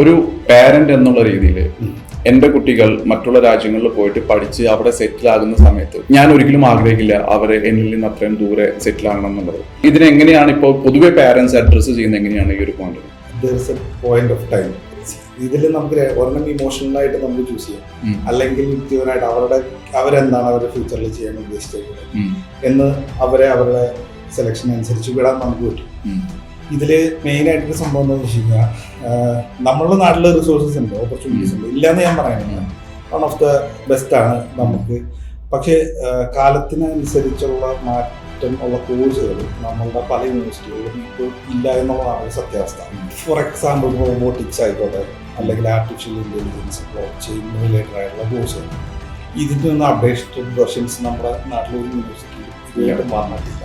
ഒരു പാരന്റ് എന്നുള്ള രീതിയിൽ എന്റെ കുട്ടികൾ മറ്റുള്ള രാജ്യങ്ങളിൽ പോയിട്ട് പഠിച്ച് അവിടെ സെറ്റിൽ ആകുന്ന സമയത്ത് ഞാൻ ഒരിക്കലും ആഗ്രഹിക്കില്ല അവരെ എന്നിൽ നിന്ന് അത്രയും ദൂരെ സെറ്റിൽ ആകണം എന്നുള്ളത്. ഇതിനെങ്ങനെയാണ് ഇപ്പോൾ പൊതുവെ പാരന്റ്സ് അഡ്രസ്സ് ചെയ്യുന്നത്? എങ്ങനെയാണ് ഈ ഒരു പോയിന്റ് ഓഫ് ടൈം ഇതിൽ നമുക്ക് ഒരെണ്ണം ഇമോഷണൽ ആയിട്ട് നമുക്ക് ചൂസ് ചെയ്യാം. അല്ലെങ്കിൽ യുക്തിപരമായിട്ട് അവരുടെ അവരെന്താണ് അവരുടെ ഫ്യൂച്ചറിൽ ചെയ്യാൻ ഉദ്ദേശിച്ചത് എന്ന് അവരെ അവരുടെ സെലക്ഷൻ അനുസരിച്ച് വിടാൻ നമുക്ക് പറ്റും. ഇതിൽ മെയിൻ ആയിട്ടൊരു സംഭവം എന്താണെന്ന് വെച്ച് കഴിഞ്ഞാൽ നമ്മളുടെ നാട്ടിൽ റിസോഴ്സസ് ഉണ്ട് ഓപ്പർച്യൂണിറ്റീസ് ഉണ്ട്. ഇല്ലയെന്ന് ഞാൻ പറയുന്നില്ല വൺ ഓഫ് ദ ബെസ്റ്റ് ആണ് നമുക്ക്. പക്ഷേ കാലത്തിനനുസരിച്ചുള്ള മാറ്റം ഉള്ള കോഴ്സുകൾ നമ്മളുടെ പല യൂണിവേഴ്സിറ്റികളിലും ഇപ്പോൾ ഇല്ല എന്നുള്ളതാണ് ഒരു സത്യാവസ്ഥ. ഫോർ എക്സാമ്പിൾ റോബോട്ടിക്സ് ആയിക്കോട്ടെ അല്ലെങ്കിൽ artificial intelligence block chain related ആയിട്ടുള്ള കോഴ്സുകൾ ഇതിന്റെ നിന്ന് അപ്ഡേറ്റഡ് വെർഷൻസ് നമ്മുടെ നാട്ടിലൊരു യൂണിവേഴ്സിറ്റിയിൽ ഇതുവരെയായിട്ടും വന്നിട്ടില്ല.